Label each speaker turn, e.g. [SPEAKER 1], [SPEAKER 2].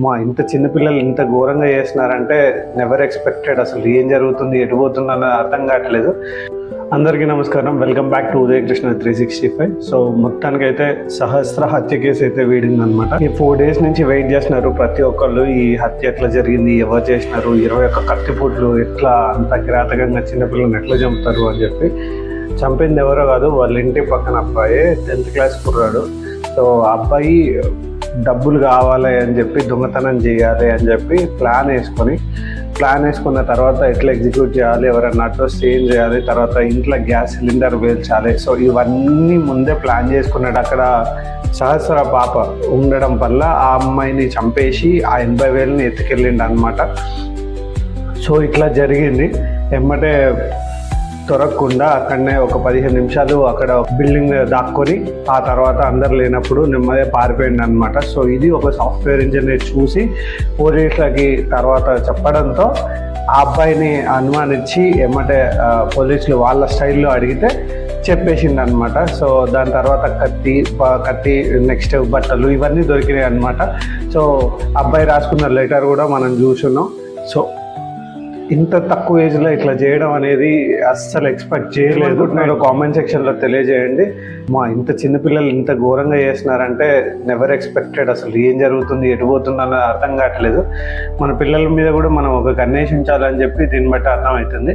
[SPEAKER 1] మా ఇంత చిన్నపిల్లలు ఇంత ఘోరంగా చేస్తున్నారంటే నెవర్ ఎక్స్పెక్టెడ్ అసలు ఏం జరుగుతుంది? ఎటు పోతుంది అన్నది అర్థం కావట్లేదు. అందరికీ నమస్కారం. Welcome back to Udaya Krishna three sixty five so మొత్తానికి అయితే సహస్ర హత్య కేసు అయితే వీడింది అనమాట ఈ ఫోర్ డేస్ నుంచి వెయిట్ చేస్తున్నారు ప్రతి ఒక్కళ్ళు. ఈ హత్య ఎట్లా జరిగింది? ఎవరు చేసినారు? ఇరవై ఒక్క కత్తిపూట్లు ఎట్లా అంత కిరాతకంగా చిన్నపిల్లలను ఎట్లా చంపుతారు అని చెప్పి చంపింది ఎవరో కాదు వాళ్ళ ఇంటి పక్కన అబ్బాయి టెన్త్ క్లాస్ కుర్రాడు. సో ఆ అబ్బాయి డబ్బులు కావాలి అని చెప్పి దొంగతనం చేయాలి అని చెప్పి ప్లాన్ వేసుకొని ప్లాన్ వేసుకున్న తర్వాత ఎట్లా ఎగ్జిక్యూట్ చేయాలి ఎవరైనా అడ్రస్ ఏం చేయాలి తర్వాత ఇంట్లో గ్యాస్ సిలిండర్ వేల్చాలి సో ఇవన్నీ ముందే ప్లాన్ చేసుకున్నాడు. అక్కడ సహస్ర పాప ఉండడం వల్ల ఆ అమ్మాయిని చంపేసి ఆ ఎనభై వేలని ఎత్తుకెళ్ళిండు అనమాట సో ఇట్లా జరిగింది. ఎమ్మటే దొరకకుండా అక్కడనే ఒక పదిహేను నిమిషాలు అక్కడ బిల్డింగ్ దాక్కొని ఆ తర్వాత అందరు లేనప్పుడు నెమ్మదిగా పారిపోయింది అనమాట సో ఇది ఒక సాఫ్ట్వేర్ ఇంజనీర్ చూసి పోలీసులకి తర్వాత చెప్పడంతో ఆ అబ్బాయిని అనుమానించి ఏమంటే పోలీసులు వాళ్ళ స్టైల్లో అడిగితే చెప్పేసింది అనమాట సో దాని తర్వాత కత్తి కత్తి నెక్స్ట్ బట్టలు ఇవన్నీ దొరికినాయి అనమాట సో అబ్బాయి రాసుకున్న లెటర్ కూడా మనం చూసున్నాం. సో ఇంత తక్కువ ఏజ్లో ఇట్లా చేయడం అనేది అస్సలు ఎక్స్పెక్ట్ చేయలేదు. మీరు కామెంట్ సెక్షన్లో తెలియజేయండి. మా ఇంత చిన్నపిల్లలు ఇంత ఘోరంగా చేస్తున్నారంటే నెవర్ ఎక్స్పెక్టెడ్ అసలు ఏం జరుగుతుంది ఎటు పోతుంది అన్నది అర్థం కావట్లేదు. మన పిల్లల మీద కూడా మనం ఒక కన్నేసి ఉంచాలని చెప్పి దీన్ని బట్టి అర్థమవుతుంది.